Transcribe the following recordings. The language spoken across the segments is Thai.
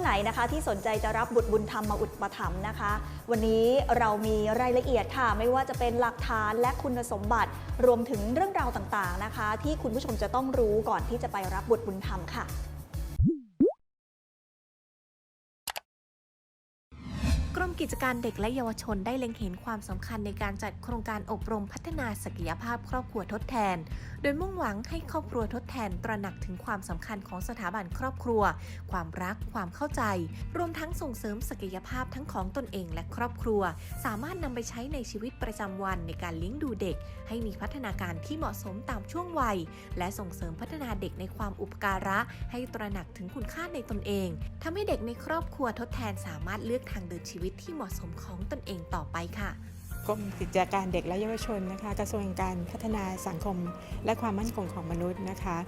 านไหนนะคะ ที่สนใจจะรับบุตรบุญธรรมมาอุปถัมภ์นะคะ วันนี้เรามีรายละเอียดค่ะ ไม่ว่าจะเป็นหลักฐานและคุณสมบัติ รวมถึงเรื่องราวต่างๆนะคะ ที่คุณผู้ชมจะต้องรู้ก่อนที่จะไปรับบุตรบุญธรรมค่ะ มกิจการเด็กและเยาวชนได้เล็งเห็นความสำคัญในการจัดโครงการอบรมพัฒนาศักยภาพครอบครัวทดแทน โดยมุ่งหวังให้ครอบครัวทดแทนตระหนักถึงความสำคัญของสถาบันครอบครัว ความรัก ความเข้าใจ รวมทั้งส่งเสริมศักยภาพทั้งของตนเองและครอบครัว สามารถนำไปใช้ในชีวิตประจำวันในการเลี้ยงดูเด็ก ให้มีพัฒนาการที่เหมาะสมตามช่วงวัย และส่งเสริมพัฒนาเด็กในความอุปการะ ให้ตระหนักถึงคุณค่าในตนเองทำให้เด็กในครอบครัวทดแทนสามารถเลือกทางเดินชีวิตที่เหมาะสมของตนเองต่อไปค่ะกรมกิจการเด็กและเยาวชนนะคะกระทรวงการพัฒนาสังคมและความมั่นคงของมนุษย์นะคะ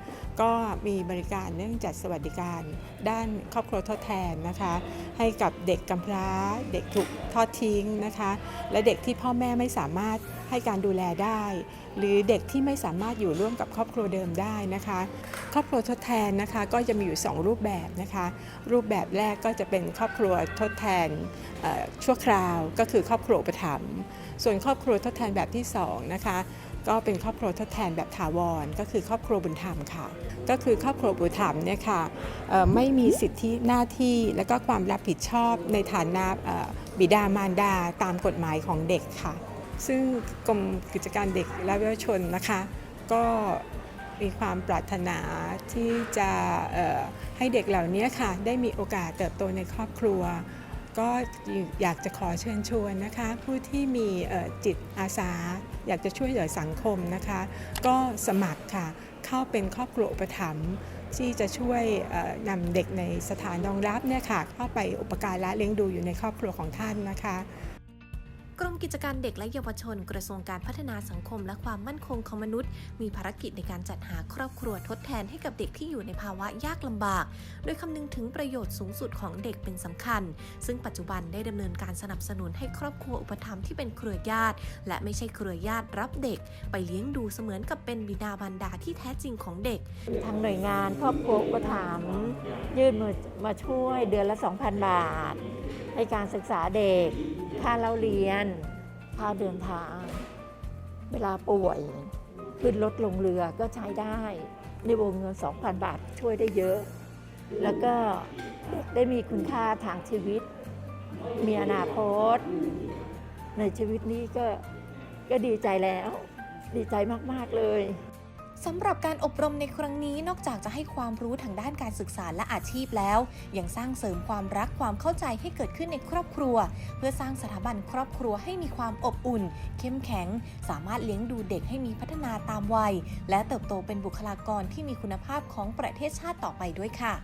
ก็มีบริการเรื่องจัดสวัสดิการ ด้านครอบครัวทดแทนนะคะ ให้กับเด็กกำพร้า เด็กถูกทอดทิ้งนะคะ และเด็กที่พ่อแม่ไม่สามารถ ให้การดูแลได้ หรือเด็กที่ไม่สามารถอยู่ร่วมกับครอบครัวเดิมได้นะคะ ครอบครัวทดแทนนะคะก็จะมีอยู่ 2 รูปแบบนะคะ รูปแบบแรกก็จะเป็นครอบครัวทดแทนชั่วคราวก็คือครอบครัวอุปถัมส่วนครอบครัวทดแทนแบบที่2นะคะก็เป็นครอบครัวทดแทนแบบถาวร ก็คือครอบครัวบุญธรรมค่ะ ก็คือครอบครัวบุญธรรมเนี่ยค่ะไม่มีสิทธิหน้าที่และก็ความรับผิดชอบในฐานะบิดามารดาตามกฎหมายของเด็กค่ะ ซึ่งกรมกิจการเด็กและเยาวชนนะคะ ก็มีความปรารถนาที่จะให้เด็กเหล่านี้ค่ะ ได้มีโอกาสเติบโตในครอบครัว ก็อยากจะขอเชิญชวนนะคะ ผู้ที่มีจิตอาสา อยากจะช่วยเหลือสังคมนะคะ ก็สมัครค่ะ เข้าเป็นครอบครัวอุปถัมภ์ที่จะช่วยนำเด็กในสถานรองรับเนี่ยค่ะเข้าไปอุปการะเลี้ยงดูอยู่ในครอบครัวของท่านนะคะ รมกิจการเด็กและเยาวชน กระทรวงการพัฒนาสังคม และความมั่นคงของมนุษย์ มีภารกิจในการจัดหาครอบครัวทดแทนให้กับเด็กที่อยู่ในภาวะยากลำบาก โดยคำนึงถึงประโยชน์สูงสุดของเด็กเป็นสำคัญ ซึ่งปัจจุบันได้ดำเนินการสนับสนุนให้ครอบครัวอุปถัมภ์ที่เป็นเครือญาติ และไม่ใช่เครือญาติรับเด็ก ไปเลี้ยงดูเสมือนกับเป็นบิดามารดาที่แท้จริงของเด็ก ทางหน่วยงานครอบครัวอุปถัมภ์ยื่นมือมาช่วยเดือนละ 2,000 บาท ให้การศึกษาเด็ก ค่าเล่าเรียน ค่าเดินทาง เวลาป่วย ขึ้นรถลงเรือก็ใช้ได้ ในวงเงิน 2,000 บาทช่วยได้เยอะ แล้วก็ได้มีคุณค่าทางชีวิต มีอนาคต ในชีวิตนี้ก็ก็ดีใจแล้ว ดีใจมาก ๆ เลย สำหรับการอบรมในครั้งนี้นอกจากจะให้ความรู้ทางด้านการศึกษาและอาชีพแล้ว ยังสร้างเสริมความรักความเข้าใจให้เกิดขึ้นในครอบครัว เพื่อสร้างสถาบันครอบครัวให้มีความอบอุ่น เข้มแข็ง สามารถเลี้ยงดูเด็กให้มีพัฒนาตามวัย และเติบโตเป็นบุคลากรที่มีคุณภาพของประเทศชาติต่อไปด้วยค่ะ